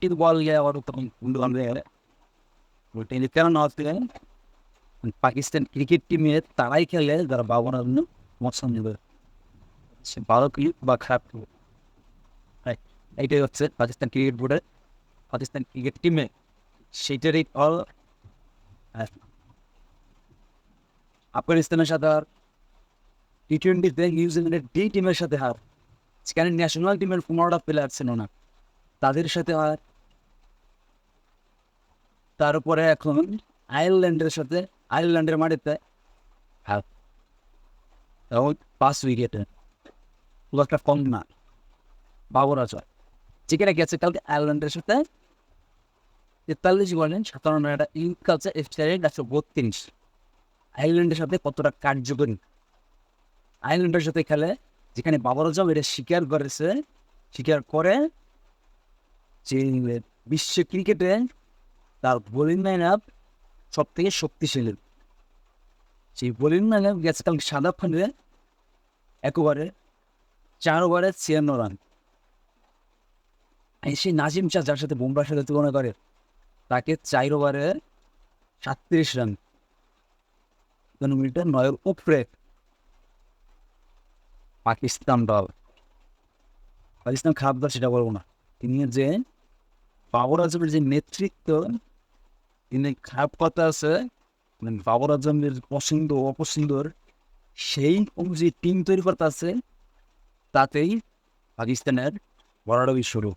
Team বল গিয়ে আমার তখন বন্ধু বান্ধব গেলে ওইটা কেন না হচ্ছে পাকিস্তান ক্রিকেট টিমে তারাই খেলে যারা বাবার জন্য পছন্দ করে সে ভালো ক্রিকেট বা খারাপ ক্রিকেট Right. এইটাই হচ্ছে পাকিস্তান ক্রিকেট বোর্ডের পাকিস্তান ক্রিকেট টিমে সেইটারই অল আফগানিস্তানের সাথে আর টি টোয়েন্টিতে নিউজিল্যান্ডের ডি টিমের সাথে হার সেখানে ন্যাশনাল টিমের পনেরোটা প্লেয়ার ছিল না। তাদের সাথে হার তারপরে এখন আয়ারল্যান্ডের সাথে আয়ারল্যান্ডের মাটিতে এবং পাঁচ উইকেটে খুব একটা কম না। বাবর আজয় যেখানে গেছে কালকে আয়ারল্যান্ডের সাথে তেতাল্লিশ বলেন সাতান্ন একটা ইউথ কালচার এফসাইড একশো বত্রিশ। আয়ারল্যান্ডের সাথে কতটা কার্যকরী? আয়ারল্যান্ডের সাথে খেলে যেখানে বাবর আজম এটা স্বীকার করেছে, স্বীকার করে যে বিশ্ব ক্রিকেটে তার বোলিং লাইন আপ সব থেকে শক্তিশালী। সেই বোলিং লাইন আপ গেছে কালকে সাদা ফান্ডে এক ওভারে চার ওভারে ছিয়ান্ন রান। সেই নাজিম শাহ যার সাথে বুমরার সাথে তুলনা করে, তাকে চার ওভারে সাতত্রিশ রান। মিটার নয়ের উপরে পাকিস্তান দল। পাকিস্তান খারাপ দল, সেটা বলব না। তিনি যে বাবর আজমের যে নেতৃত্ব, তিনি খারাপ কথা আছে মানে বাবর আজমের পছন্দ অপছন্দর সেই অনুযায়ী টিম তৈরি করতে আছে, তাতেই পাকিস্তানের বড়াডবি শুরু।